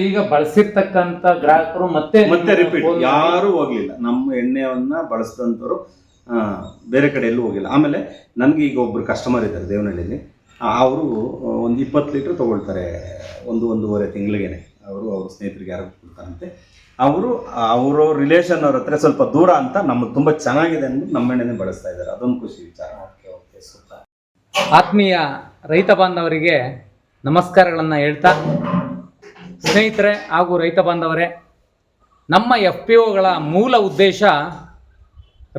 ಈಗ ಬಳಸಿರ್ತಕ್ಕಂತ ಗ್ರಾಹಕರು ಮತ್ತೆ ಮತ್ತೆ ರಿಪೀಟ್ ಯಾರು ಹೋಗ್ಲಿಲ್ಲ. ನಮ್ಮ ಎಣ್ಣೆಯನ್ನ ಬಳಸಿದಂಥವ್ರು ಬೇರೆ ಕಡೆ ಎಲ್ಲೂ ಹೋಗಿಲ್ಲ. ಆಮೇಲೆ ನನಗೆ ಈಗ ಒಬ್ರು ಕಸ್ಟಮರ್ ಇದ್ದಾರೆ ದೇವನಹಳ್ಳಿಲಿ. ಅವರು ಒಂದು ಇಪ್ಪತ್ತು ಲೀಟ್ರ್ ತೊಗೊಳ್ತಾರೆ ಒಂದು ಒಂದೂವರೆ ತಿಂಗಳಿಗೇನೆ. ಅವರು ಅವ್ರ ಸ್ನೇಹಿತರಿಗೆ ಯಾರು ಕೊಡ್ತಾರಂತೆ. ಅವರು ಅವರ ರಿಲೇಷನ್ ಅವ್ರ ಹತ್ರ ಸ್ವಲ್ಪ ದೂರ ಅಂತ ನಮ್ಗೆ ತುಂಬ ಚೆನ್ನಾಗಿದೆ ಅಂದ್ಬಿಟ್ಟು ನಮ್ಮ ಎಣ್ಣೆನೇ ಬಳಸ್ತಾ ಇದ್ದಾರೆ. ಅದೊಂದು ಖುಷಿ ವಿಚಾರ. Okay, okay, super. ಆತ್ಮೀಯ ರೈತ ಬಾಂಧವರಿಗೆ ನಮಸ್ಕಾರಗಳನ್ನು ಹೇಳ್ತಾ ಸ್ನೇಹಿತರೆ ಹಾಗೂ ರೈತ ಬಾಂಧವರೇ, ನಮ್ಮ ಎಫ್ ಪಿ ಒಗಳ ಮೂಲ ಉದ್ದೇಶ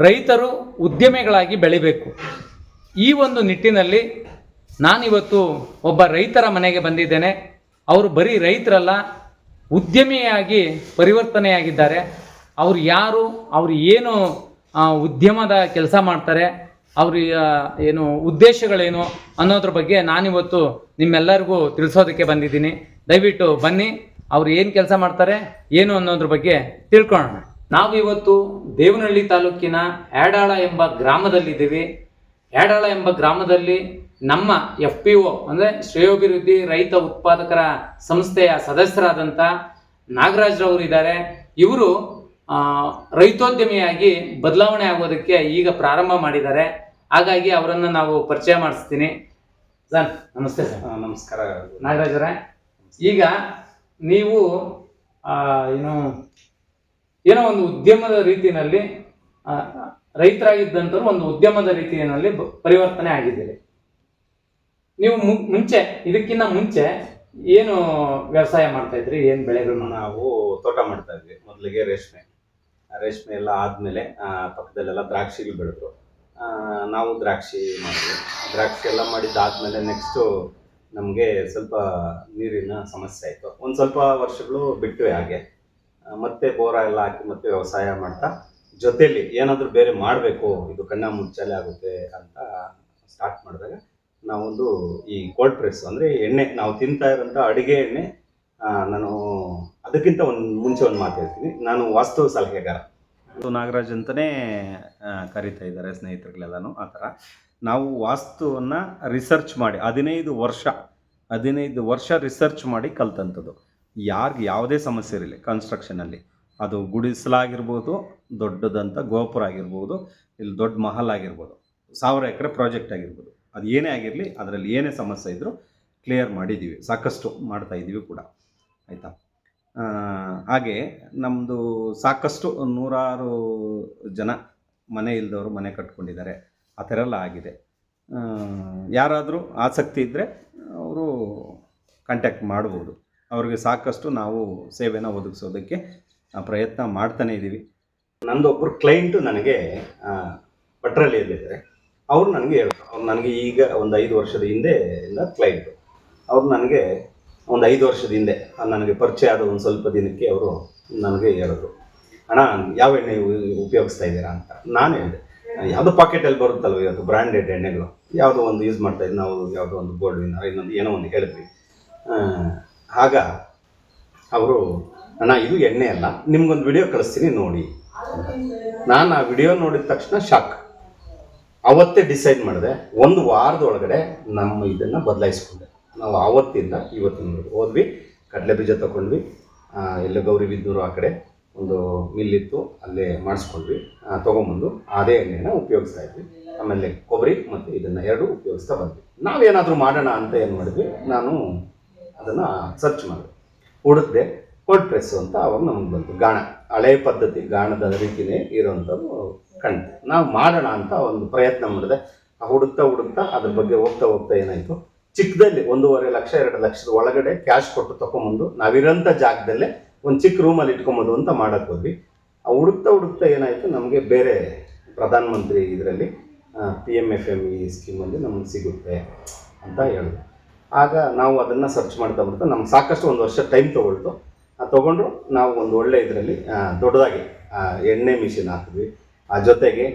ರೈತರು ಉದ್ಯಮಿಗಳಾಗಿ ಬೆಳಿಬೇಕು. ಈ ಒಂದು ನಿಟ್ಟಿನಲ್ಲಿ ನಾನಿವತ್ತು ಒಬ್ಬ ರೈತರ ಮನೆಗೆ ಬಂದಿದ್ದೇನೆ. ಅವರು ಬರೀ ರೈತರಲ್ಲ, ಉದ್ಯಮಿಯಾಗಿ ಪರಿವರ್ತನೆಯಾಗಿದ್ದಾರೆ. ಅವರು ಯಾರು, ಅವರು ಏನು ಉದ್ಯಮದ ಕೆಲಸ ಮಾಡ್ತಾರೆ, ಅವ್ರ ಏನು ಉದ್ದೇಶಗಳೇನು ಅನ್ನೋದ್ರ ಬಗ್ಗೆ ನಾನಿವತ್ತು ನಿಮ್ಮೆಲ್ಲರಿಗೂ ತಿಳಿಸೋದಕ್ಕೆ ಬಂದಿದ್ದೀನಿ. ದಯವಿಟ್ಟು ಬನ್ನಿ ಅವ್ರು ಏನು ಕೆಲಸ ಮಾಡ್ತಾರೆ ಏನು ಅನ್ನೋದ್ರ ಬಗ್ಗೆ ತಿಳ್ಕೊಳ್ಳೋಣ ನಾವು ಇವತ್ತು ದೇವನಹಳ್ಳಿ ತಾಲೂಕಿನ ಯಾಡಾಳ ಎಂಬ ಗ್ರಾಮದಲ್ಲಿದ್ದೀವಿ. ಯಾಡಾಳ ಎಂಬ ಗ್ರಾಮದಲ್ಲಿ ನಮ್ಮ ಎಫ್ ಪಿ ಒ ಅಂದರೆ ಶ್ರೇಯೋಭಿವೃದ್ಧಿ ರೈತ ಉತ್ಪಾದಕರ ಸಂಸ್ಥೆಯ ಸದಸ್ಯರಾದಂಥ ಇದ್ದಾರೆ. ಇವರು ರೈತೋದ್ಯಮಿಯಾಗಿ ಬದಲಾವಣೆ ಆಗೋದಕ್ಕೆ ಈಗ ಪ್ರಾರಂಭ ಮಾಡಿದ್ದಾರೆ. ಹಾಗಾಗಿ ಅವರನ್ನು ನಾವು ಪರಿಚಯ ಮಾಡಿಸ್ತೀನಿ. ಸರ್ ನಮಸ್ತೆ ಸರ್. ನಮಸ್ಕಾರ. ನಾಗರಾಜರೇ ಈಗ ನೀವು ಏನು, ಏನೋ ಒಂದು ಉದ್ಯಮದ ರೀತಿಯಲ್ಲಿ ರೈತರಾಗಿದ್ದಂಥವ್ರು ಒಂದು ಉದ್ಯಮದ ರೀತಿಯಲ್ಲಿ ಪರಿವರ್ತನೆ ಆಗಿದ್ದೀರಿ. ನೀವು ಮುಂಚೆ, ಇದಕ್ಕಿಂತ ಮುಂಚೆ ಏನು ವ್ಯವಸಾಯ ಮಾಡ್ತಾ ಇದ್ರಿ? ಏನ್ ಬೆಳೆಗಳು ನಾವು ತೋಟ ಮಾಡ್ತಾ ಇದ್ವಿ, ಮೊದಲಿಗೆ ರೇಷ್ಮೆ. ರೇಷ್ಮೆ ಎಲ್ಲ ಆದಮೇಲೆ ಪಕ್ಕದಲ್ಲೆಲ್ಲ ದ್ರಾಕ್ಷಿಗಳು ಬೆಳೆದ್ರು. ನಾವು ದ್ರಾಕ್ಷಿ ಮಾಡಿದ್ವಿ. ದ್ರಾಕ್ಷಿ ಎಲ್ಲ ಮಾಡಿದ್ದಾದ್ಮೇಲೆ ನೆಕ್ಸ್ಟು ನಮಗೆ ಸ್ವಲ್ಪ ನೀರಿನ ಸಮಸ್ಯೆ ಆಯಿತು. ಒಂದು ಸ್ವಲ್ಪ ವರ್ಷಗಳು ಬಿಟ್ಟು ಹಾಗೆ. ಮತ್ತೆ ಬೋರ ಎಲ್ಲ ಹಾಕಿ ಮತ್ತೆ ವ್ಯವಸಾಯ ಮಾಡ್ತಾ ಜೊತೆಯಲ್ಲಿ ಏನಾದರೂ ಬೇರೆ ಮಾಡಬೇಕು, ಇದು ಕಣ್ಣ ಮುಚ್ಚಲೆ ಆಗುತ್ತೆ ಅಂತ ಸ್ಟಾರ್ಟ್ ಮಾಡಿದಾಗ ನಾವೊಂದು ಈ ಕೋಲ್ಡ್ ಪ್ರೆಸ್ ಅಂದರೆ ಎಣ್ಣೆ, ನಾವು ತಿಂತಾ ಇರೋಂಥ ಅಡುಗೆ ಎಣ್ಣೆ ನಾನು ಅದಕ್ಕಿಂತ ಒಂದು ಮುಂಚೆ ಒಂದು ಮಾತಾಡ್ತೀನಿ ನಾನು ವಾಸ್ತು ಸಲಹೆಗಾರ. ನಾಗರಾಜ್ ಅಂತಲೇ ಕರಿತಾ ಇದ್ದಾರೆ ಸ್ನೇಹಿತರುಗಳೆಲ್ಲನೂ, ಆ ಥರ. ನಾವು ವಾಸ್ತುವನ್ನು ರಿಸರ್ಚ್ ಮಾಡಿ, ಹದಿನೈದು ವರ್ಷ ಹದಿನೈದು ವರ್ಷ ರಿಸರ್ಚ್ ಮಾಡಿ ಕಲ್ತಂಥದ್ದು. ಯಾರಿಗೆ ಯಾವುದೇ ಸಮಸ್ಯೆ ಇರಲಿ ಕನ್ಸ್ಟ್ರಕ್ಷನಲ್ಲಿ ಅದು ಗುಡಿಸಲಾಗಿರ್ಬೋದು ದೊಡ್ಡದಂಥ ಗೋಪುರ ಆಗಿರ್ಬೋದು ಇಲ್ಲಿ ದೊಡ್ಡ ಮಹಲ್ ಆಗಿರ್ಬೋದು. ಸಾವಿರ ಎಕರೆ ಪ್ರಾಜೆಕ್ಟ್ ಆಗಿರ್ಬೋದು. ಅದು ಏನೇ ಆಗಿರಲಿ, ಅದರಲ್ಲಿ ಏನೇ ಸಮಸ್ಯೆ ಇದ್ದರೂ ಕ್ಲಿಯರ್ ಮಾಡಿದ್ದೀವಿ ಸಾಕಷ್ಟು ಮಾಡ್ತಾ ಇದ್ದೀವಿ ಕೂಡ. ಆಯಿತಾ? ಹಾಗೆ ನಮ್ಮದು ಸಾಕಷ್ಟು ನೂರಾರು ಜನ ಮನೆ ಇಲ್ಲದವರು ಮನೆ ಕಟ್ಕೊಂಡಿದ್ದಾರೆ. ಆ ಥರ ಎಲ್ಲ ಆಗಿದೆ. ಯಾರಾದರೂ ಆಸಕ್ತಿ ಇದ್ದರೆ ಅವರು ಕಾಂಟ್ಯಾಕ್ಟ್ ಮಾಡ್ಬೋದು. ಅವ್ರಿಗೆ ಸಾಕಷ್ಟು ನಾವು ಸೇವೆನ ಒದಗಿಸೋದಕ್ಕೆ ಪ್ರಯತ್ನ ಮಾಡ್ತಾನೇ ಇದ್ದೀವಿ. ನಂದೊಬ್ಬರು ಕ್ಲೈಂಟು ನನಗೆ ಭಟ್ರಳ್ಳಿಯಲ್ಲಿದ್ದಾರೆ ಅವ್ರು ನನಗೆ ಹೇಳಿದ್ರು ಅವ್ರು ನನಗೆ ಈಗ ಒಂದು ಐದು ವರ್ಷದ ಹಿಂದೆ ಇಂದ ಕ್ಲೈಂಟು ಅವ್ರು ನನಗೆ ಒಂದು ಐದು ವರ್ಷದ ಹಿಂದೆ, ನನಗೆ ಪರಿಚಯ ಆದ ಒಂದು ಸ್ವಲ್ಪ ದಿನಕ್ಕೆ ಅವರು ನನಗೆ ಹೇಳಿದ್ರು, ಅಣ್ಣ, ಯಾವ ಎಣ್ಣೆ ಉಪಯೋಗಿಸ್ತಾ ಇದ್ದೀರಾ? ಅಂತ. ನಾನು ಹೇಳಿದೆ ಯಾವುದೋ ಪಾಕೆಟಲ್ಲಿ ಬರುತ್ತಲ್ವ ಇವತ್ತು ಬ್ರ್ಯಾಂಡೆಡ್ ಎಣ್ಣೆಗಳು? ಯಾವುದೋ ಒಂದು ಯೂಸ್ ಮಾಡ್ತಾ ಇದ್ದೀವಿ ನಾವು ಯಾವುದೋ ಒಂದು ಬೋರ್ಡ್ವಿನ ಇನ್ನೊಂದು ಏನೋ ಒಂದು ಹೇಳಿದ್ವಿ. ಆಗ ಅವರು, ಅಣ್ಣ, ಇದು ಎಣ್ಣೆ ಅಲ್ಲ. ನಿಮ್ಗೊಂದು ವಿಡಿಯೋ ಕಳಿಸ್ತೀನಿ ನೋಡಿ. ನಾನು ಆ ವಿಡಿಯೋ ನೋಡಿದ ತಕ್ಷಣ ಶಾಕ್ ಅವತ್ತೇ ಡಿಸೈಡ್ ಮಾಡಿದೆ. ಒಂದು ವಾರದೊಳಗಡೆ ನಮ್ಮ ಇದನ್ನು ಬದಲಾಯಿಸ್ಕೊಂಡೆ. ನಾವು ಆವತ್ತಿಂದ ಇವತ್ತಿನ ಹೋದ್ವಿ ಕಡಲೆ ಬೀಜ ತಗೊಂಡ್ವಿ ಎಲ್ಲ ಗೌರಿ ಬಿದ್ದೂರು ಆ ಕಡೆ. ಒಂದು ಮಿಲ್ ಇತ್ತು ಅಲ್ಲೇ ಮಾಡಿಸ್ಕೊಂಡ್ವಿ ತೊಗೊಂಬಂದು ಅದೇ ಎಣ್ಣೆನ ಉಪಯೋಗಿಸ್ತಾ ಇದ್ವಿ. ಆಮೇಲೆ ಕೊಬ್ಬರಿ ಮತ್ತು ಇದನ್ನು ಎರಡು ಉಪಯೋಗಿಸ್ತಾ ಬಂದ್ವಿ. ನಾವೇನಾದರೂ ಮಾಡೋಣ ಅಂತ ಏನು ಮಾಡಿದ್ವಿ, ನಾನು ಅದನ್ನು ಸರ್ಚ್ ಮಾಡಿದೆ. ಹುಡುಕ್ದೆ ಕೋಟ್ ಪ್ರೆಸ್ ಅಂತ ಅವಾಗ ನಮಗೆ ಬಂತು. ಗಾಣ, ಹಳೆ ಪದ್ಧತಿ, ಗಾಣದ ರೀತಿಯೇ ಇರೋವಂಥದ್ದು ಕಂಡು ನಾವು ಮಾಡೋಣ ಅಂತ ಒಂದು ಪ್ರಯತ್ನ ಮಾಡಿದೆ. ಹುಡುಕ್ತಾ ಹುಡುಕ್ತಾ ಅದ್ರ ಬಗ್ಗೆ ಹೋಗ್ತಾ ಹೋಗ್ತಾ ಏನಾಯಿತು ಚಿಕ್ಕದಲ್ಲಿ ಒಂದೂವರೆ ಲಕ್ಷ, ಎರಡು ಲಕ್ಷದ ಒಳಗಡೆ ಕ್ಯಾಶ್ ಕೊಟ್ಟು ತೊಗೊಂಬಂದು ನಾವಿರೋಂಥ ಜಾಗದಲ್ಲೇ ಒಂದು ಚಿಕ್ಕ ರೂಮಲ್ಲಿ ಇಟ್ಕೊಬೋದು ಅಂತ ಮಾಡಕ್ಕೆ ಹೋದ್ವಿ. ಆ ಹುಡುಕ್ತಾ ಹುಡುಕ್ತಾ ಏನಾಯಿತು, ನಮಗೆ ಬೇರೆ ಪ್ರಧಾನ ಮಂತ್ರಿ ಇದರಲ್ಲಿ P M F M E ಸ್ಕೀಮಲ್ಲಿ ನಮಗೆ ಸಿಗುತ್ತೆ ಅಂತ ಹೇಳಿದ್ರು. ಆಗ ನಾವು ಅದನ್ನು ಸರ್ಚ್ ಮಾಡ್ತಾ ಬರ್ತಾ ನಮ್ಗೆ ಸಾಕಷ್ಟು ಒಂದು ವರ್ಷ ಟೈಮ್ ತೊಗೊಳ್ತು. ತೊಗೊಂಡು ತೊಗೊಂಡ್ರು ನಾವು ಒಂದು ಒಳ್ಳೆ ಇದರಲ್ಲಿ ದೊಡ್ಡದಾಗಿ ಎಣ್ಣೆ ಮಿಷಿನ್ ಹಾಕಿದ್ವಿ. ಆ, ಜೊತೆಗೆ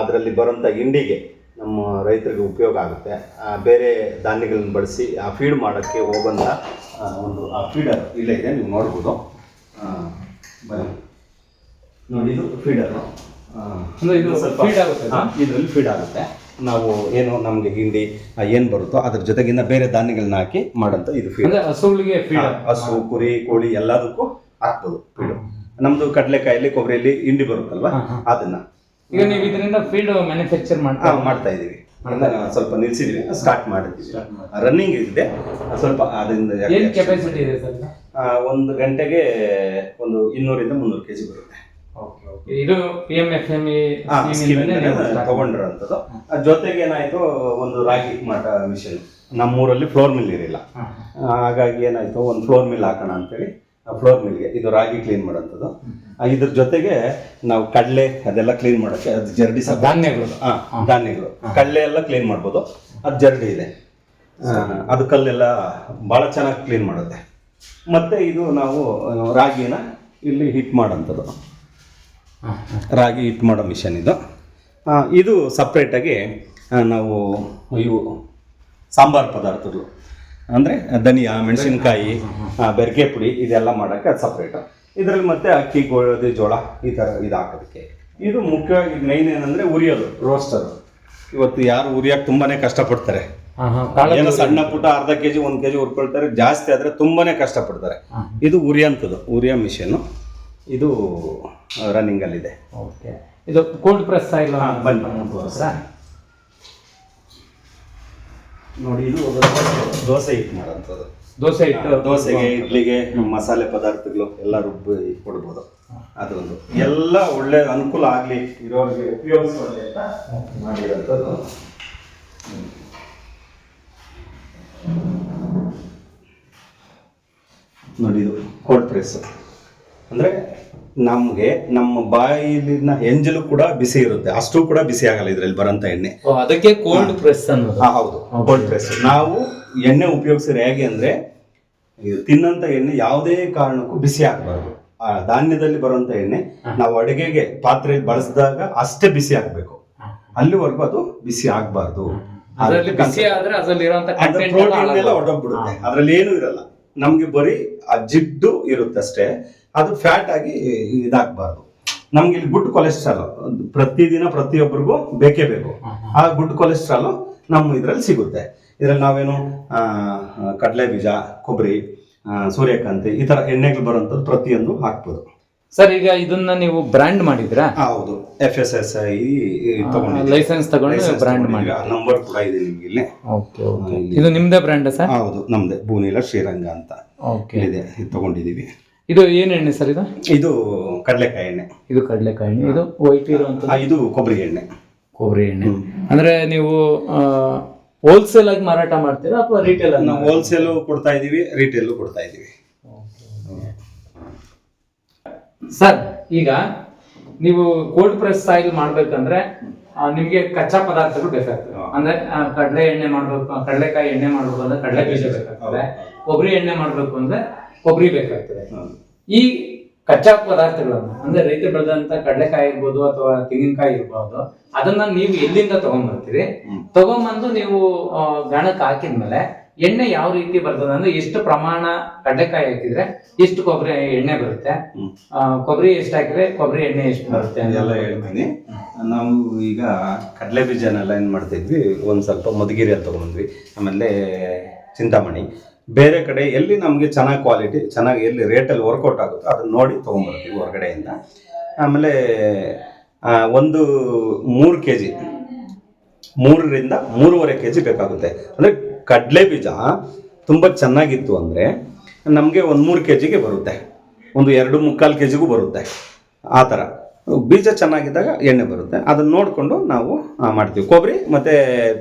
ಅದರಲ್ಲಿ ಬರೋಂಥ ಇಂಡಿಗೆ ನಮ್ಮ ರೈತರಿಗೆ ಉಪಯೋಗ ಆಗುತ್ತೆ. ಆ, ಬೇರೆ ಧಾನ್ಯಗಳನ್ನ ಬಳಸಿ ಆ ಫೀಡ್ ಮಾಡೋಕ್ಕೆ ಹೋಗೋಂಥ ಒಂದು ಆ ಫೀಡರ್ ಇಲ್ಲೇ ಇದೆ ನೀವು ನೋಡ್ಬೋದು. ಬನ್ನಿ. ನೋಡಿ ಇದು ಫೀಡರು ಅಂದ್ರೆ ಇದು ಫೀಡ್ ಆಗುತ್ತೆ ಇದರಲ್ಲಿ ಫೀಡ್ ಆಗುತ್ತೆ. ನಾವು ಏನು ನಮಗೆ ಹಿಂಡಿ ಏನು ಬರುತ್ತೋ ಅದ್ರ ಜೊತೆಗಿನ್ನ ಬೇರೆ ಧಾನ್ಯಗಳನ್ನ ಹಾಕಿ ಮಾಡಂತ ಇದು ಫೀಡ್ ಹಸುಗಳಿಗೆ ಫೀಡ್ ಹಸು ಕುರಿ ಕೋಳಿ ಎಲ್ಲದಕ್ಕೂ ಹಾಕ್ಬೋದು ಫೀಡು ನಮ್ಮದು ಕಡಲೆಕಾಯಲ್ಲಿ ಕೊಬ್ಬರಿಯಲ್ಲಿ ಹಿಂಡಿ ಬರುತ್ತಲ್ವ. ಅದನ್ನ. ಈಗ ನೀವು ಇದರಿಂದ ಫೀಲ್ಡ್ ಮ್ಯಾನುಫ್ಯಾಕ್ಚರ್ ಮಾಡ್ತಾ ಮಾಡ್ತಾ ಇದೀವಿ ಸ್ವಲ್ಪ ನಿಲ್ಸಿದೀವಿ ಸ್ಟಾರ್ಟ್ ಮಾಡಿದ್ವಿ. ರನ್ನಿಂಗ್ ಇದೆ. ಸ್ವಲ್ಪ ಅದರಿಂದ ಏನ್ ಕೆಪಾಸಿಟಿ ಇದೆ ಸರ್ ಒಂದು ಗಂಟೆಗೆ ಒಂದು ಇನ್ನೂರಿಂದ ಮುನ್ನೂರು ಕೆಜಿ ಬರುತ್ತೆ. ಇದು ಪಿ ಎಂ ಎಫ್ ಎಂ ತಗೊಂಡಿರೋಂಥದ್ದು. ಜೊತೆಗೆ ಏನಾಯ್ತು ಒಂದು ರಾಗಿ ಮಾಟ ಮಿಷನ್ ನಮ್ಮೂರಲ್ಲಿ ಫ್ಲೋರ್ ಮಿಲ್ ಇರಲಿಲ್ಲ. ಹಾಗಾಗಿ ಏನಾಯ್ತು ಒಂದು ಫ್ಲೋರ್ ಮಿಲ್ ಹಾಕೋಣ ಅಂತೇಳಿ ಫ್ಲೋರ್ ಮಿಲ್ಗೆ ಇದು ರಾಗಿ ಕ್ಲೀನ್ ಮಾಡೋಂಥದ್ದು. ಇದ್ರ ಜೊತೆಗೆ ನಾವು ಕಡಲೆ ಅದೆಲ್ಲ ಕ್ಲೀನ್ ಮಾಡೋಕ್ಕೆ ಅದು ಜರಡಿ ಸಹ ಧಾನ್ಯಗಳು. ಹಾಂ. ಧಾನ್ಯಗಳು. ಕಡಲೆ ಎಲ್ಲ ಕ್ಲೀನ್ ಮಾಡ್ಬೋದು. ಅದು ಜರಡಿ ಇದೆ. ಅದು ಕಲ್ಲೆಲ್ಲ ಭಾಳ ಚೆನ್ನಾಗಿ ಕ್ಲೀನ್ ಮಾಡುತ್ತೆ. ಮತ್ತೆ ಇದು ನಾವು ರಾಗಿನ ಇಲ್ಲಿ ಹಿಟ್ ಮಾಡೋಂಥದ್ದು. ರಾಗಿ ಹಿಟ್ ಮಾಡೋ ಮಿಷನ್ ಇದು. ಇದು ಸಪ್ರೇಟಾಗಿ ನಾವು ಇವು ಸಾಂಬಾರು ಪದಾರ್ಥಗಳು. ಅಂದರೆ ಧನಿಯಾ ಮೆಣಸಿನ್ಕಾಯಿ ಬೆರಕೆ ಪುಡಿ ಇದೆಲ್ಲ ಮಾಡೋಕ್ಕೆ ಅದು ಸಪ್ರೇಟು ಇದರಲ್ಲಿ ಮತ್ತೆ ಅಕ್ಕಿ ಗೋಧಿ ಜೋಳ ಈ ಥರ ಇದು ಹಾಕೋದಕ್ಕೆ. ಇದು ಮುಖ್ಯವಾಗಿ ಮೈನ್ ಏನಂದ್ರೆ ಉರಿಯೋದು. ರೋಸ್ಟರ್ ಇವತ್ತು ಯಾರು ಉರಿಯೋಕೆ ತುಂಬಾನೇ ಕಷ್ಟಪಡ್ತಾರೆ. ಏನೋ ಸಣ್ಣ ಪುಟ್ಟ ಅರ್ಧ ಕೆಜಿ ಒಂದು ಕೆ ಜಿ ಹುರ್ಕೊಳ್ತಾರೆ ಜಾಸ್ತಿ ಆದರೆ ತುಂಬಾನೇ ಕಷ್ಟಪಡ್ತಾರೆ. ಇದು ಉರಿಯಂಥದ್ದು ಉರಿಯೋ ಮಿಷನ್ನು. ಇದು ರನ್ನಿಂಗಲ್ಲಿದೆ ಓಕೆ. ಇದು ಕೋಲ್ಡ್ ಪ್ರೆಸ್ ಇಲ್ಲ ನೋಡಿ ಇದು ದೋಸೆ ಹಿಟ್ಟು ಮಾಡೋಂಥದ್ದು. ದೋಸೆ ಹಿಟ್ಟು ದೋಸೆಗೆ ಇಡ್ಲಿಗೆ ಮಸಾಲೆ ಪದಾರ್ಥಗಳು ಎಲ್ಲ ರುಬ್ಬಿ ಕೊಡ್ಬೋದು ಅದೊಂದು. ಎಲ್ಲ ಒಳ್ಳೆ ಅನುಕೂಲ ಆಗಲಿ ಇರೋರಿಗೆ ಉಪಯೋಗಿಸ್ಕೊಳ್ಳಿ ಅಂತ ಮಾಡಿರೋಂಥದ್ದು. ನೋಡಿ ಇದು ಕೋಲ್ಡ್ ಪ್ರೆಸ್ ಅಂದರೆ ನಮಗೆ ನಮ್ಮ ಬಾಯಿಲಿನ ಎಂಜಲು ಕೂಡ ಬಿಸಿ ಇರುತ್ತೆ. ಅಷ್ಟು ಕೂಡ ಬಿಸಿ ಆಗಲ್ಲ ಇದರಲ್ಲಿ ಬರೋಂಥ ಎಣ್ಣೆ. ಅದಕ್ಕೆ ಕೋಲ್ಡ್ ಪ್ರೆಸ್ ಅನ್ನೋದು. ಹಾ, ಹೌದು. ಕೋಲ್ಡ್ ಪ್ರೆಸ್ ನಾವು ಎಣ್ಣೆ ಉಪಯೋಗಿಸಿದ್ರೆ ಹೇಗೆ ಅಂದ್ರೆ ಇದು ತಿನ್ನಂತ ಎಣ್ಣೆ ಯಾವುದೇ ಕಾರಣಕ್ಕೂ ಬಿಸಿ ಆಗಬಾರ್ದು. ಆ ಧಾನ್ಯದಲ್ಲಿ ಬರುವಂತ ಎಣ್ಣೆ ನಾವು ಅಡುಗೆಗೆ ಪಾತ್ರೆ ಬಳಸಿದಾಗ ಅಷ್ಟೇ ಬಿಸಿ ಆಗಬೇಕು. ಅಲ್ಲಿವರೆಗೂ ಅದು ಬಿಸಿ ಆಗಬಾರ್ದು. ಅದರಲ್ಲಿ ಬಿಸಿ ಆದ್ರೆ ಅದ್ರಲ್ಲಿ ಇರುವಂತ ಕಂಟೆಂಟ್ ಪ್ರೋಟೀನ್ ಎಲ್ಲ ಹೊರಟೋಗ್ಬಿಡುತ್ತೆ. ಅದ್ರಲ್ಲಿ ಏನೂ ಇರಲ್ಲ. ನಮ್ಗೆ ಬರೀ ಆ ಜಿಡ್ಡು ಇರುತ್ತೆ ಅಷ್ಟೇ ಅದು ಫ್ಯಾಟ್ ಆಗಿ ಇದಾಗಬಾರ್ದು. ನಮ್ಗೆ ಇಲ್ಲಿ ಗುಡ್ ಕೊಲೆಸ್ಟ್ರಾಲ್ ಪ್ರತಿದಿನ ಪ್ರತಿಯೊಬ್ಬರಿಗೂ ಬೇಕೇ ಬೇಕು. ಆ ಗುಡ್ ಕೊಲೆಸ್ಟ್ರಾಲ್ ನಮ್ಮ ಇದರಲ್ಲಿ ಸಿಗುತ್ತೆ. ಇದರಲ್ಲಿ ನಾವೇನು ಕಡಲೆ ಬೀಜ ಕೊಬ್ಬರಿ ಸೂರ್ಯಕಾಂತಿ ಈ ತರ ಎಣ್ಣೆಗಳು ಬರುವಂಥದ್ದು ಪ್ರತಿಯೊಂದು ಹಾಕ್ಬೋದು. ಸರ್ ಈಗ ಇದನ್ನ ನೀವು ಬ್ರ್ಯಾಂಡ್ ಮಾಡಿದ್ರಾ ಹೌದು. F S S I licence ತಗೊಂಡು ಬ್ರ್ಯಾಂಡ್ ಮಾಡಿ ನಂಬರ್ ಕೂಡ ಇದೆ ನಿಮ್ಗೆ ಇಲ್ಲಿ. Okay okay. ಇದು ನಿಮ್ದೇ ಬ್ರ್ಯಾಂಡ್ ಸರ್? ಹೌದು ನಮ್ದೇ. ಭೂನಿಲ ಶ್ರೀರಂಗ ಅಂತ ಓಕೆ. ಇದೆ ತಗೊಂಡಿದೀವಿ ಇದು ಏನ್ ಎಣ್ಣೆ ಸರ್ ಇದು? ಇದು ಕಡಲೆಕಾಯಿ ಎಣ್ಣೆ. ಇದು ಕಡಲೆಕಾಯಿ ಎಣ್ಣೆ. ಇದು ವೈಟ್ ಇರುವಂತ ಆ, ಇದು ಕೊಬ್ಬರಿ ಎಣ್ಣೆ. ಕೊಬ್ಬರಿ ಎಣ್ಣೆ. ಅಂದ್ರೆ ನೀವು ಹೋಲ್ಸೇಲ್ ಆಗಿ ಮಾರಾಟ ಮಾಡ್ತೀರಾ ಅಥವಾ ರಿಟೇಲ್ ಆಗಿ ನಾವು ಹೋಲ್ಸೇಲು ಕೊಡ್ತಾ ಇದೀವಿ ರಿಟೇಲ್ ಕೊಡ್ತಾ ಇದೀವಿ ಸರ್ ಈಗ ನೀವು ಕೋಲ್ಡ್ ಪ್ರೆಸ್ ಸ್ಟೈಲ್ ಮಾಡ್ಬೇಕಂದ್ರೆ ಆ, ನಿಮ್ಗೆ ಕಚ್ಚಾ ಪದಾರ್ಥಗಳು ಬೇಕಾಗ್ತದೆ. ಅಂದ್ರೆ ಆ, ಕಡಲೆ ಎಣ್ಣೆ ಮಾಡ್ಬೇಕು ಕಡಲೆಕಾಯಿ ಎಣ್ಣೆ ಮಾಡ್ಬೇಕು ಅಂದ್ರೆ ಕಡಲೆ ಬೀಜ ಬೇಕಾಗ್ತದೆ. ಕೊಬ್ಬರಿ ಎಣ್ಣೆ ಮಾಡ್ಬೇಕು ಅಂದ್ರೆ ಕೊಬ್ಬರಿ ಬೇಕಾಗ್ತದೆ. ಈ ಕಚ್ಚಾ ಪದಾರ್ಥಗಳನ್ನು ಅಂದ್ರೆ ರೈತರು ಬೆಳೆದಂತ ಕಡಲೆಕಾಯಿ ಇರ್ಬೋದು ಅಥವಾ ತೆಂಗಿನಕಾಯಿ ಇರ್ಬೋದು ಅದನ್ನ ನೀವು ಎಲ್ಲಿಂದ ತಗೊಂಡ್ಬರ್ತೀರಿ. ತಗೊಂಬಂದು ನೀವು ಗಾಣಕ್ಕೆ ಹಾಕಿದ್ಮೇಲೆ ಎಣ್ಣೆ ಯಾವ ರೀತಿ ಬರ್ತದೆ? ಅಂದ್ರೆ ಎಷ್ಟು ಪ್ರಮಾಣ ಕಡಲೆಕಾಯಿ ಹಾಕಿದ್ರೆ ಎಷ್ಟು ಕೊಬ್ಬರಿ ಎಣ್ಣೆ ಬರುತ್ತೆ? ಕೊಬ್ಬರಿ ಎಷ್ಟು ಹಾಕಿದ್ರೆ ಕೊಬ್ಬರಿ ಎಣ್ಣೆ ಎಷ್ಟು ಬರುತ್ತೆ ಎಲ್ಲ ಹೇಳ್ತೀನಿ. ನಾವು ಈಗ ಕಡಲೆ ಬೀಜನೆಲ್ಲ ಏನ್ ಮಾಡ್ತಿದ್ವಿ? ಒಂದ್ ಸ್ವಲ್ಪ ಮಧುಗಿರಿಯಲ್ಲಿ ತಗೊಂಡ್ವಿ ಆಮೇಲೆ ಚಿಂತಾಮಣಿ. ಬೇರೆ ಕಡೆ ಎಲ್ಲಿ ನಮಗೆ ಚೆನ್ನಾಗಿ ಕ್ವಾಲಿಟಿ ಚೆನ್ನಾಗಿ ಎಲ್ಲಿ ರೇಟಲ್ಲಿ ವರ್ಕೌಟ್ ಆಗುತ್ತೋ ಅದನ್ನ ನೋಡಿ ತೊಗೊಂಬರ್ತೀವಿ ಹೊರಗಡೆಯಿಂದ. ಆಮೇಲೆ ಒಂದು ಮೂರು ಕೆ ಜಿ ಮೂರರಿಂದ ಮೂರುವರೆ ಕೆ ಜಿ ಬೇಕಾಗುತ್ತೆ. ಅಂದರೆ ಕಡಲೆ ಬೀಜ ತುಂಬ ಚೆನ್ನಾಗಿತ್ತು ಅಂದರೆ ನಮಗೆ ಒಂದು ಮೂರು ಕೆ ಜಿಗೆ ಬರುತ್ತೆ. ಒಂದು ಎರಡು ಮುಕ್ಕಾಲು ಕೆ ಜಿಗೂ ಬರುತ್ತೆ. ಆ ಥರ ಬೀಜ ಚೆನ್ನಾಗಿದ್ದಾಗ ಎಣ್ಣೆ ಬರುತ್ತೆ. ಅದನ್ನ ನೋಡಿಕೊಂಡು ನಾವು ಮಾಡ್ತೀವಿ. ಕೊಬ್ಬರಿ ಮತ್ತು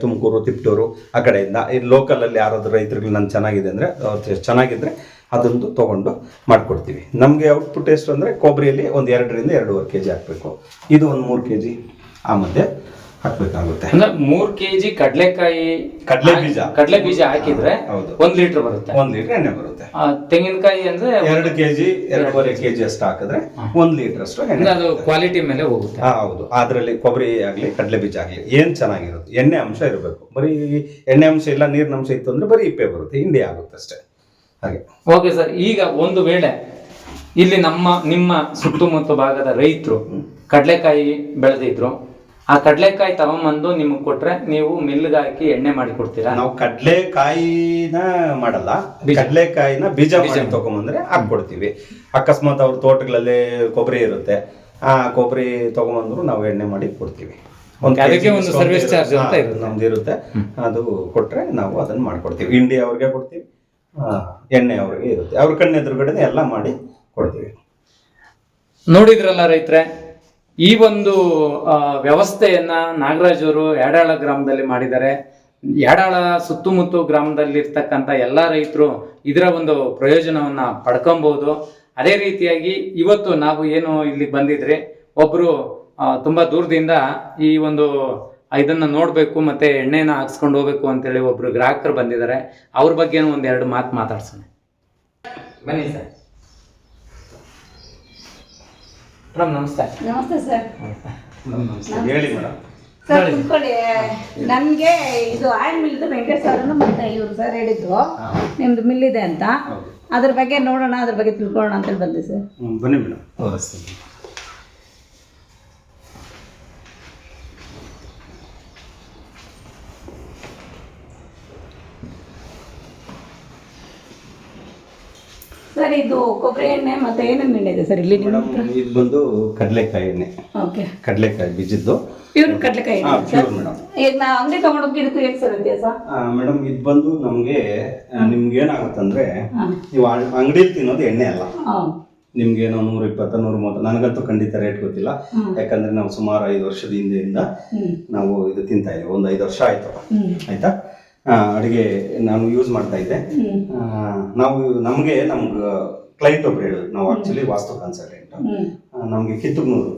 ತುಮಕೂರು, ತಿಪ್ಟೂರು ಆ ಕಡೆಯಿಂದ. ಈ ಲೋಕಲಲ್ಲಿ ಯಾರಾದರೂ ರೈತರುಗಳು ನಾನು ಚೆನ್ನಾಗಿದೆ ಅಂದರೆ ಚೆನ್ನಾಗಿದ್ದರೆ ಅದೊಂದು ತೊಗೊಂಡು ಮಾಡಿಕೊಡ್ತೀವಿ. ನಮಗೆ ಔಟ್ಪುಟ್ ಎಷ್ಟು ಅಂದರೆ ಕೊಬ್ಬರಿಯಲ್ಲಿ ಒಂದು ಎರಡರಿಂದ ಎರಡೂವರೆ ಕೆ ಜಿ ಹಾಕಬೇಕು. ಇದು ಒಂದು ಮೂರು ಕೆ ಜಿ ಆ ಮಧ್ಯೆ. ಹಾಕಬೇಕಾಗುತ್ತೆ. ಅಂದ್ರೆ ಮೂರ್ ಕೆಜಿ ಕಡಲೆಕಾಯಿ ಕಡ್ಲೆ ಬೀಜ. ಕಡಲೆ ಬೀಜ ಹಾಕಿದ್ರೆ ಹೌದು. ಒಂದ್ ಲೀಟರ್ ಬರುತ್ತೆ. ಒಂದ್ ಲೀಟರ್ ಎಣ್ಣೆ ಬರುತ್ತೆ. ಆ, ತೆಂಗಿನಕಾಯಿ ಅಂದ್ರೆ ಎರಡು ಕೆಜಿ ಎರಡೂವರೆ ಕೆಜಿ ಅಷ್ಟು ಹಾಕಿದ್ರೆ ಒಂದ್ ಲೀಟರ್ ಅಷ್ಟು ಎಣ್ಣೆ ಅದು ಕ್ವಾಲಿಟಿ ಮೇಲೆ ಹೋಗುತ್ತೆ. ಹೌದು. ಅದರಲ್ಲಿ ಕೊಬ್ಬರಿ ಆಗ್ಲಿ ಕಡಲೆ ಬೀಜ ಆಗಲಿ ಏನು ಚೆನ್ನಾಗಿರುತ್ತೆ. ಎಣ್ಣೆ ಅಂಶ ಇರಬೇಕು. ಬರೀ ಎಣ್ಣೆ ಅಂಶ ಇಲ್ಲ ನೀರಿನ ಅಂಶ ಇತ್ತು ಅಂದ್ರೆ ಬರೀ ಇಪ್ಪೆ ಬರುತ್ತೆ. ಹಿಂಡಿ ಆಗುತ್ತೆ ಅಷ್ಟೇ. ಹಾಗೆ. ಓಕೆ ಸರ್ ಈಗ ಒಂದು ವೇಳೆ ಇಲ್ಲಿ ನಮ್ಮ ನಿಮ್ಮ ಸುತ್ತಮುತ್ತ ಭಾಗದ ರೈತರು ಕಡಲೆಕಾಯಿ ಬೆಳೆದಿದ್ರು ಆ ಕಡಲೆಕಾಯಿ ತಗೊಂಬಂದು ನಿಮಗೆ ಕೊಟ್ರೆ ನೀವು ಮಿಲ್ಗೆ ಹಾಕಿ ಎಣ್ಣೆ ಮಾಡಿ ಕೊಡ್ತೀರಾ? ನಾವು ಕಡ್ಲೆಕಾಯಿನ ಮಾಡಲ್ಲ. ಕಡ್ಲೆಕಾಯಿನ ಬೀಜ ಬೀಜ. ಮಾಡಿ ತಗೊಂಬಂದ್ರೆ ಹಾಕ್ಕೊಡ್ತೀವಿ. ಅಕಸ್ಮಾತ್ ಅವ್ರ ತೋಟಗಳಲ್ಲಿ ಕೊಬ್ಬರಿ ಇರುತ್ತೆ. ಆ ಕೊಬ್ಬರಿ ತಗೊಂಬಂದ್ರು ನಾವು ಎಣ್ಣೆ ಮಾಡಿ ಕೊಡ್ತೀವಿ. ಅದಕ್ಕೆ ಒಂದು ಸರ್ವಿಸ್ service ಅಂತ. ನಮ್ದು ಇರುತ್ತೆ. ಅದು ಕೊಟ್ರೆ ನಾವು ಅದನ್ನ ಮಾಡ್ಕೊಡ್ತೀವಿ. ಇಂಡಿ ಅವ್ರಿಗೆ ಕೊಡ್ತೀವಿ. ಆ, ಎಣ್ಣೆ ಅವ್ರಿಗೆ ಇರುತ್ತೆ. ಅವ್ರ ಕಣ್ಣು ಎದುರುಗಡೆ ಎಲ್ಲ ಮಾಡಿ ಕೊಡ್ತೀವಿ. ನೋಡಿದ್ರಲ್ಲ ರೈತರೆ ಈ ಒಂದು ವ್ಯವಸ್ಥೆಯನ್ನ ನಾಗರಾಜ್ ಅವರು ಯಾಡಾಳ ಗ್ರಾಮದಲ್ಲಿ ಮಾಡಿದ್ದಾರೆ. ಯಾಡಾಳ ಸುತ್ತಮುತ್ತ ಗ್ರಾಮದಲ್ಲಿ ಇರ್ತಕ್ಕಂಥ ಎಲ್ಲ ರೈತರು ಇದರ ಒಂದು ಪ್ರಯೋಜನವನ್ನ ಪಡ್ಕೊಬಹುದು. ಅದೇ ರೀತಿಯಾಗಿ ಇವತ್ತು ನಾವು ಏನು ಇಲ್ಲಿ ಬಂದಿದ್ರೆ ಒಬ್ರು ಆ, ತುಂಬಾ ದೂರದಿಂದ ಈ ಒಂದು ಇದನ್ನ ನೋಡ್ಬೇಕು ಮತ್ತೆ ಎಣ್ಣೆನ ಹಾಕ್ಸ್ಕೊಂಡು ಹೋಗ್ಬೇಕು ಅಂತೇಳಿ ಒಬ್ರು ಗ್ರಾಹಕರು ಬಂದಿದ್ದಾರೆ. ಅವ್ರ ಬಗ್ಗೆನೂ ಒಂದೆರಡು ಮಾತು ಮಾತಾಡ್ಸೋಣ. ಬನ್ನಿ ಸರ್. ಮೇಡಮ್ ನಮಸ್ತೆ. ನಮಸ್ತೆ ಸರ್. ಹೇಳಿ ಮೇಡಮ್ ಸರ್ ಕುತ್ಕೊಳ್ಳಿ. ನನಗೆ ಇದು ಆಯಿಲ್ ಮಿಲ್ದು ವೆಂಕಟೇಶ್ ಅವರನ್ನು ಮತ್ತೆ ಇವರು ಸರ್ ಹೇಳಿದ್ರು ನಿಮ್ದು ಮಿಲ್ ಇದೆ ಅಂತ. ಅದ್ರ ಬಗ್ಗೆ ನೋಡೋಣ ಅದ್ರ ಬಗ್ಗೆ ತಿಳ್ಕೊಳ್ಳೋಣ ಅಂತೇಳಿ ಬಂದೆ ಸರ್. ಬನ್ನಿ ಮೇಡಮ್ ಸರ್ ಇದು ಕೊಬ್ಬರಿ ಎಣ್ಣೆ ಮತ್ತೆ ಏನೇನು ಎಣ್ಣೆ ಇದೆ ಸರ್ ಇಲ್ಲಿ ನಿಮ್ಮ ಮೇಡಮ್ ಇದು ಬಂದು ಕಡಲೆಕಾಯಿ ಎಣ್ಣೆ. ಓಕೆ. ಕಡಲೆಕಾಯಿ ಬೀಜದ್ದು. ಪ್ಯೂರ್ ಕಡಲೆಕಾಯಿ ಹಾ, ಸರ್? ಮೇಡಮ್. ಈಗ ನಾ ಅಂಗಡಿ ತಗೊಂಡೋಗಿ ಇದಕ್ಕೂ ಏನು ಸರ್ ವ್ಯತ್ಯಾಸ? ಮೇಡಮ್ ಇದು ಬಂದು ನಮಗೆ ನಿಮ್ಗೆ ಏನಾಗುತ್ತಂದ್ರೆ ಹಾಂ. ನೀವು ಅಂಗಡಿಯಲ್ಲಿ ತಿನ್ನೋದು ಎಣ್ಣೆ ಅಲ್ಲ. ಹಾಂ. ನಿಮ್ಗೆ ಏನೋ ನೂರ ಇಪ್ಪತ್ತ ನೂರ ಮೂವತ್ತು ನನಗಂತೂ ಖಂಡಿತ ರೇಟ್ ಗೊತ್ತಿಲ್ಲ. ಯಾಕಂದ್ರೆ ನಾವು ಸುಮಾರು ಐದು ವರ್ಷದ ಹಿಂದೆಯಿಂದ ನಾವು ಇದು ತಿಂತಾ ಇದೀವಿ ಒಂದು ಐದು ವರ್ಷ ಆಯ್ತು. ಆಯ್ತಾ? ಅಡಿಗೆ ನಾನು ಯೂಸ್ ಮಾಡ್ತಾ ಇದ್ದೆ. ನಾವು ನಮಗೆ ನಮ್ಗೆ ಕ್ಲೈಂಟ್ ಒಬ್ರು ಹೇಳಿದ್ರು. ನಾವು ಆಕ್ಚುಲಿ ವಾಸ್ತು ಕನ್ಸಲ್ಟೆಂಟ್ ನಮಗೆ ಕಿತ್ತೂಗ್ನೂರು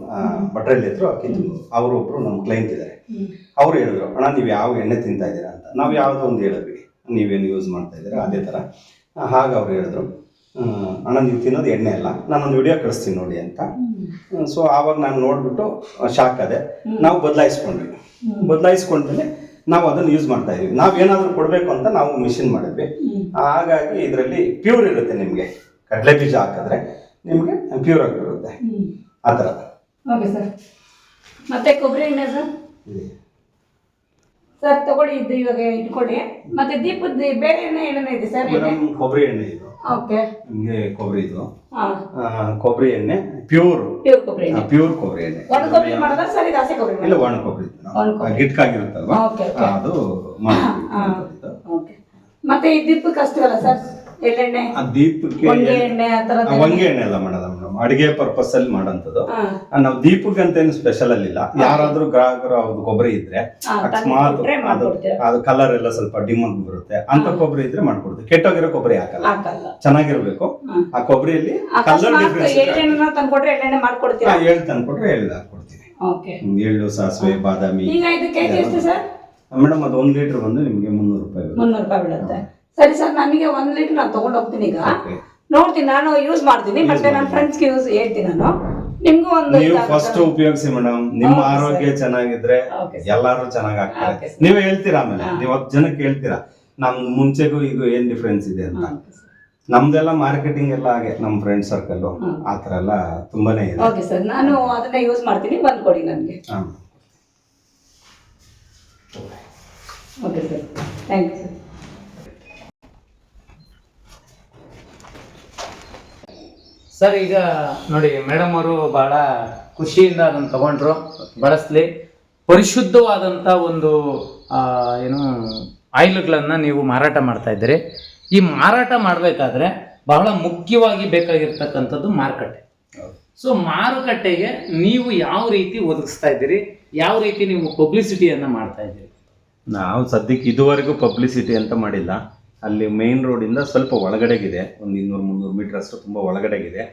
ಭಟ್ರಲ್ಲಿ ಇದ್ರು ಕಿತ್ತೂಗ್ನೂರು ಅವರು ಒಬ್ರು ನಮ್ಮ ಕ್ಲೈಂಟ್ ಇದ್ದಾರೆ ಅವ್ರು ಹೇಳಿದ್ರು ಅಣ್ಣ ನೀವು ಯಾವ ಎಣ್ಣೆ ತಿಂತಾ ಇದ್ದೀರಾ ಅಂತ. ನಾವು ಯಾವುದೋ ಒಂದು ಹೇಳಿದ್ವಿ. ನೀವೇನು ಯೂಸ್ ಮಾಡ್ತಾ ಇದ್ದೀರಾ? ಅದೇ ಥರ ಹಾಗೆ ಅವ್ರು ಹೇಳಿದ್ರು ಅಣ್ಣ ನೀವು ತಿನ್ನೋದು ಎಣ್ಣೆ ಅಲ್ಲ. ನಾನೊಂದು ವಿಡಿಯೋ ಕಳಿಸ್ತೀನಿ ನೋಡಿ ಅಂತ. ಸೊ ಆವಾಗ ನಾನು ನೋಡ್ಬಿಟ್ಟು ಶಾಕ್ ಅದೇ ನಾವು ಬದಲಾಯಿಸ್ಕೊಂಡ್ವಿ. ಬದಲಾಯಿಸ್ಕೊಂಡ್ಮೇಲೆ ನಾವು ಅದನ್ನು ಯೂಸ್ ಮಾಡ್ತಾ ಇದೀವಿ ನಾವು ಏನಾದರೂ ಕೊಡಬೇಕು ಅಂತ ನಾವು ಮಿಷಿನ್ ಮಾಡಿದ್ವಿ. ಹಾಗಾಗಿ ಇದರಲ್ಲಿ ಪ್ಯೂರ್ ಇರುತ್ತೆ ನಿಮಗೆ. ಕಡಲೆ ಬೀಜ ಹಾಕಿದ್ರೆ ನಿಮಗೆ ಪ್ಯೂರ್ ಆಗಿರುತ್ತೆ ಆ ಥರ. ಓಕೆ ಸರ್ ಮತ್ತೆ ಕೊಬ್ಬರಿ ಎಣ್ಣೆ ಸರ್ ಸರ್ ತಗೊಳ್ಳಿ ಇದು ಇವಾಗ ಇಟ್ಕೊಳ್ಳಿ. ಮತ್ತೆ ದೀಪದ ಬೇರೆ ಎಣ್ಣೆ ಏನೇನೋ ಇದೆ ಸರ್ ಕೊಬ್ಬರಿ ಎಣ್ಣೆ ಇದು. ಓಕೆ ನಿಮಗೆ ಕೊಬ್ಬರಿ ಇದು. ಕೊಬ್ಬರಿ ಎಣ್ಣೆ ಪ್ಯೂರ್. ಪ್ಯೂರ್ ಕೊಬ್ಬರಿ ಎಣ್ಣೆ. ಪ್ಯೂರ್ ಕೊಬ್ಬರಿ ಎಣ್ಣೆ. ಒಣ ಕೊಬ್ಬರಿ ಮಾಡೋದಾ ಸರ್ ಇದು ಹಸಿ ಕೊಬ್ಬರಿ ಇಲ್ಲ? ಒಣ ಕೊಬ್ಬರಿ. ಗಿಟ್ಕಾಗಿರುತ್ತಲ್ವಾ. ಅದು ಮತ್ತೆ ಈ ದೀಪಕ್ಕೆ ಅಲ್ಲ ಸರ್? ಎಳ್ಳೆಣ್ಣೆ? ದೀಪಕ್ಕೆ ಹೊಂಗೆ ಹೊಂಗೆ ಎಣ್ಣೆ ಎಲ್ಲ ಮಾಡಲ್ಲ ಮೇಡಮ್ ಅಡಿಗೆ ಪರ್ಪಸ್ ಅಲ್ಲಿ ಮಾಡೋಂಥದ್ದು. ನಾವು ದೀಪಕ್ ನಾವು ಏನು ಅಂತೇನು ಸ್ಪೆಷಲ್ ಅಲ್ಲಿಲ್ಲ ಯಾರಾದ್ರೂ ಗ್ರಾಹಕರು ಅವ್ರದ್ದು ಕೊಬ್ಬರಿ ಇದ್ರೆ ಅಕಸ್ಮಾತ್ ಅದು ಅದು ಕಲರ್ ಎಲ್ಲ ಸ್ವಲ್ಪ ಡಿಮ್ ಆಗಿ ಬರುತ್ತೆ. ಅಂತ ಕೊಬ್ಬರಿ ಇದ್ರೆ ಮಾಡ್ಕೊಡ್ತೀವಿ. ಕೆಟ್ಟೋಗಿರೋ ಕೊಬ್ಬರಿ ಹಾಕಲ್ಲ. ಚೆನ್ನಾಗಿರ್ಬೇಕು. ಆ ಕೊಬ್ಬರಿಯಲ್ಲಿ ಕಲರ್ ಡಿಫ್ರೆನ್ಸ್ ಎಳ್ಳು ತಂದ್ಕೊಟ್ರೆ ಎಳ್ಳು ಹ್ಮ್, ಎಳ್ಳು ಸಾಸಿವೆ ಬಾದಾಮಿ. ಮೇಡಮ್ ಅದು ಒಂದ್ ಲೀಟರ್ ಬಂದು ನಿಮಗೆ ಮುನ್ನೂರು ರೂಪಾಯಿ. ಮುನ್ನೂರು ರೂಪಾಯಿ ಬೀಳುತ್ತೆ. ಸರಿ ಸರ್ ನನಗೆ ಒಂದ್ ಲೀಟರ್ ನಾನು ತಗೊಂಡು ಹೋಗ್ತೀನಿ ಈಗ. ನೋಡ್ತೀನಿ ನಾನು ಯೂಸ್ ಮಾಡ್ತೀನಿ ಮತ್ತೆ ನನ್ನ ಫ್ರೆಂಡ್ಸ್ಗೆ ಯೂಸ್ ಹೇಳ್ತೀನಿ ನಾನು. ನಿಮ್ಗೂ ಒಂದು ನೀವು ಫಸ್ಟ್ ಉಪಯೋಗಿಸಿ ಮೇಡಮ್ ನಿಮ್ಮ ಆರೋಗ್ಯ ಚೆನ್ನಾಗಿದ್ರೆ ಎಲ್ಲಾರು ಚೆನ್ನಾಗಿ ಆಗ್ತಾರೆ ನೀವು. ಹೇಳ್ತೀರಾ ಆಮೇಲೆ. ನೀವು ಹತ್ತು ಜನಕ್ಕೆ ಹೇಳ್ತೀರಾ? ನಮ್ ಮುಂಚೆಗೂ ಈಗ ಏನ್ ಡಿಫ್ರೆನ್ಸ್ ಇದೆ ಅಂತ. ನಮ್ದೆಲ್ಲ ಮಾರ್ಕೆಟಿಂಗ್ ಎಲ್ಲ ಹಾಗೆ ನಮ್ ಫ್ರೆಂಡ್ ಸರ್ಕಲ್ ಆತರ ಎಲ್ಲ ತುಂಬಾನೇ ಇದೆ. ಓಕೆ ಸರ್ ನಾನು ಅದನ್ನ ಯೂಸ್ ಮಾಡ್ತೀನಿ ಬಂದ್ ಕೊಡಿ ನನಗೆ. Okay sir thank you sir sir, ಈಗ ನೋಡಿ ಮೇಡಮ್ ಅವರು ಬಹಳ ಖುಷಿಯಿಂದ ಅದನ್ನು ತಗೊಂಡ್ರು, ಬಳಸಲಿ. ಪರಿಶುದ್ಧವಾದಂಥ ಒಂದು ಏನು, ಆಯಿಲ್ಗಳನ್ನು ನೀವು ಮಾರಾಟ ಮಾಡ್ತಾ ಇದ್ದೀರಿ. ಈ ಮಾರಾಟ ಮಾಡಬೇಕಾದ್ರೆ ಬಹಳ ಮುಖ್ಯವಾಗಿ ಬೇಕಾಗಿರ್ತಕ್ಕಂಥದ್ದು ಮಾರುಕಟ್ಟೆ. ಸೊ ಮಾರುಕಟ್ಟೆಗೆ ನೀವು ಯಾವ ರೀತಿ ಒದಗಿಸ್ತಾ ಇದ್ದೀರಿ? ಯಾವ ರೀತಿ ನೀವು ಪಬ್ಲಿಸಿಟಿಯನ್ನು ಮಾಡ್ತಾ ಇದ್ದೀರಿ? ನಾವು ಸದ್ಯಕ್ಕೆ ಇದುವರೆಗೂ ಪಬ್ಲಿಸಿಟಿ ಅಂತ ಮಾಡಿಲ್ಲ. ಅಲ್ಲಿ ಮೇನ್ ರೋಡಿಂದ ಸ್ವಲ್ಪ ಒಳಗಡೆಗಿದೆ. ಒಂದು ಇನ್ನೂರು ಮುನ್ನೂರು ಮೀಟರ್ ಅಷ್ಟು ತುಂಬ ಒಳಗಡೆಗಿದೆ.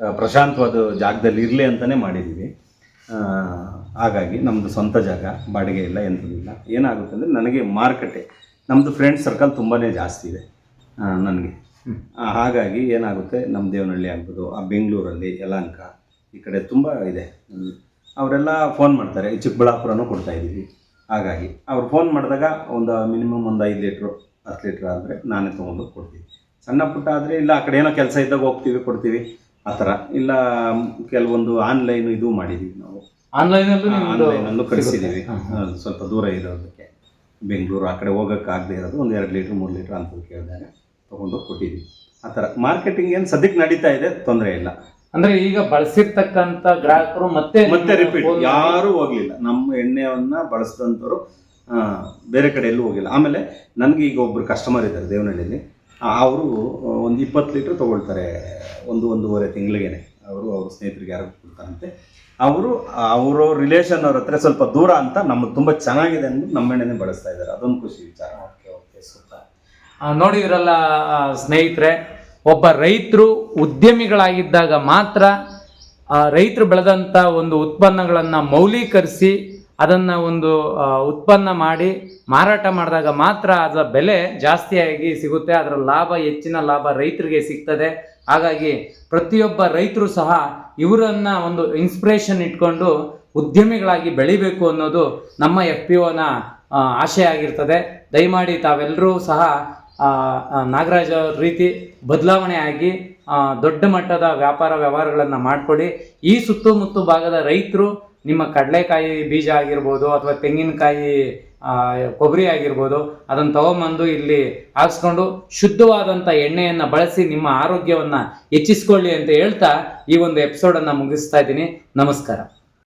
ಇದೆ ಪ್ರಶಾಂತವಾದ ಜಾಗದಲ್ಲಿ ಇರಲಿ ಅಂತಲೇ ಮಾಡಿದ್ದೀವಿ ಹಾಗಾಗಿ ನಮ್ಮದು ಸ್ವಂತ ಜಾಗ ಬಾಡಿಗೆ ಇಲ್ಲ ಎಂಥದಿಲ್ಲ ಏನಾಗುತ್ತೆ ಅಂದರೆ ನನಗೆ ಮಾರುಕಟ್ಟೆ ನಮ್ಮದು ಫ್ರೆಂಡ್ ಸರ್ಕಲ್ ತುಂಬಾ ಜಾಸ್ತಿ ಇದೆ ನನಗೆ. ಹಾಗಾಗಿ ಏನಾಗುತ್ತೆ ನಮ್ಮ ದೇವನಹಳ್ಳಿ ಆಗ್ಬೋದು ಆ ಬೆಂಗಳೂರಲ್ಲಿ ಯಲಹಂಕ ಈ ಕಡೆ ತುಂಬ ಇದೆ. ಅವರೆಲ್ಲ ಫೋನ್ ಮಾಡ್ತಾರೆ ಚಿಕ್ಕಬಳ್ಳಾಪುರನೂ ಕೊಡ್ತಾ ಇದ್ದೀವಿ. ಹಾಗಾಗಿ ಅವ್ರು ಫೋನ್ ಮಾಡಿದಾಗ ಒಂದು ಮಿನಿಮಮ್ ಒಂದು ಐದು ಲೀಟ್ರು ಹತ್ತು ಲೀಟ್ರ್ ಆದರೆ ನಾನೇ ತೊಗೊಂಡು ಕೊಡ್ತೀವಿ ಸಣ್ಣ ಪುಟ್ಟ ಆದರೆ ಇಲ್ಲ ಆ ಕಡೆ ಏನೋ ಕೆಲಸ ಇದ್ದಾಗ ಹೋಗ್ತೀವಿ ಕೊಡ್ತೀವಿ. ಆ ಥರ. ಇಲ್ಲ ಕೆಲವೊಂದು ಆನ್ಲೈನ್ ಇದು ಮಾಡಿದ್ದೀವಿ ನಾವು. ಆನ್ಲೈನಲ್ಲೂ ಆನ್ಲೈನಲ್ಲೂ ಕಳಿಸಿದ್ದೀವಿ ಸ್ವಲ್ಪ ದೂರ ಇರೋದಕ್ಕೆ. ಬೆಂಗಳೂರು ಆ ಕಡೆ ಹೋಗೋಕ್ಕಾಗದೇ ಇರೋದು ಒಂದು ಎರಡು ಲೀಟ್ರ್ ಮೂರು ಲೀಟ್ರ್ ಅಂತ ಕೇಳಿದಾಗ ತೊಗೊಂಡು ಕೊಟ್ಟಿದ್ದೀವಿ ಆ ಥರ. ಮಾರ್ಕೆಟಿಂಗ್ ಏನು ಸದ್ಯಕ್ಕೆ ನಡೀತಾ ಇದೆ ತೊಂದರೆ ಇಲ್ಲ. ಅಂದ್ರೆ ಈಗ ಬಳಸಿರ್ತಕ್ಕಂಥ ಗ್ರಾಹಕರು ಮತ್ತೆ ಮತ್ತೆ ರಿಪೀಟ್ ಯಾರೂ ಹೋಗ್ಲಿಲ್ಲ. ನಮ್ಮ ಎಣ್ಣೆಯನ್ನ ಬಳಸಿದಂಥವ್ರು ಬೇರೆ ಕಡೆ ಎಲ್ಲೂ ಹೋಗಿಲ್ಲ. ಆಮೇಲೆ ನನಗೆ ಈಗ ಒಬ್ಬರು ಕಸ್ಟಮರ್ ಇದ್ದಾರೆ ದೇವನಹಳ್ಳಿಯಲ್ಲಿ ಅವರು ಒಂದು ಇಪ್ಪತ್ತು ಲೀಟ್ರ್ ತೊಗೊಳ್ತಾರೆ, ಒಂದು ಒಂದೂವರೆ ತಿಂಗಳಿಗೇನೆ. ಅವರು ಅವ್ರ ಸ್ನೇಹಿತರಿಗೆ ಯಾರು ಕೊಡ್ತಾರಂತೆ. ಅವರು, ಅವರ ರಿಲೇಷನ್ ಅವ್ರ ಹತ್ರ ಸ್ವಲ್ಪ ದೂರ ಅಂತ ನಮ್ಗೆ ತುಂಬ ಚೆನ್ನಾಗಿದೆ ಅಂದ್ಬಿಟ್ಟು ನಮ್ಮ ಬಳಸ್ತಾ ಇದ್ದಾರೆ. ಅದೊಂದು ಖುಷಿ ವಿಚಾರ. Okay okay, super. ನೋಡಿದ್ರಲ್ಲ ಸ್ನೇಹಿತರೆ, ಒಬ್ಬ ರೈತರು ಉದ್ಯಮಿಗಳಾಗಿದ್ದಾಗ ಮಾತ್ರ ರೈತರು ಬೆಳೆದಂಥ ಒಂದು ಉತ್ಪನ್ನಗಳನ್ನು ಮೌಲ್ಯೀಕರಿಸಿ ಅದನ್ನು ಒಂದು ಉತ್ಪನ್ನ ಮಾಡಿ ಮಾರಾಟ ಮಾಡಿದಾಗ ಮಾತ್ರ ಅದರ ಬೆಲೆ ಜಾಸ್ತಿಯಾಗಿ ಸಿಗುತ್ತೆ. ಅದರ ಲಾಭ, ಹೆಚ್ಚಿನ ಲಾಭ ರೈತರಿಗೆ ಸಿಗ್ತದೆ. ಹಾಗಾಗಿ ಪ್ರತಿಯೊಬ್ಬ ರೈತರು ಸಹ ಇವರನ್ನ ಒಂದು ಇನ್ಸ್ಪಿರೇಷನ್ ಇಟ್ಕೊಂಡು ಉದ್ಯಮಿಗಳಾಗಿ ಬೆಳಿಬೇಕು ಅನ್ನೋದು ನಮ್ಮ ಎಫ್ ಪಿ ಒನ ಆಶಯ ಆಗಿರ್ತದೆ. ದಯಮಾಡಿ ತಾವೆಲ್ಲರೂ ಸಹ ನಾಗರಾಜ್ ರೀತಿ ಬದಲಾವಣೆ ಆಗಿ ದೊಡ್ಡ ಮಟ್ಟದ ವ್ಯಾಪಾರ ವ್ಯವಹಾರಗಳನ್ನು ಮಾಡಿಕೊಡಿ. ಈ ಸುತ್ತಮುತ್ತ ಭಾಗದ ರೈತರು ನಿಮ್ಮ ಕಡಲೆಕಾಯಿ ಬೀಜ ಆಗಿರ್ಬೋದು ಅಥವಾ ತೆಂಗಿನಕಾಯಿ ಕೊಬ್ಬರಿ ಆಗಿರ್ಬೋದು, ಅದನ್ನು ತಗೊಂಬಂದು ಇಲ್ಲಿ ಹಾಕ್ಸ್ಕೊಂಡು ಶುದ್ಧವಾದಂಥ ಎಣ್ಣೆಯನ್ನು ಬಳಸಿ ನಿಮ್ಮ ಆರೋಗ್ಯವನ್ನು ಹೆಚ್ಚಿಸ್ಕೊಳ್ಳಿ ಅಂತ ಹೇಳ್ತಾ ಈ ಒಂದು ಎಪಿಸೋಡನ್ನು ಮುಗಿಸ್ತಾ ಇದ್ದೀನಿ. ನಮಸ್ಕಾರ.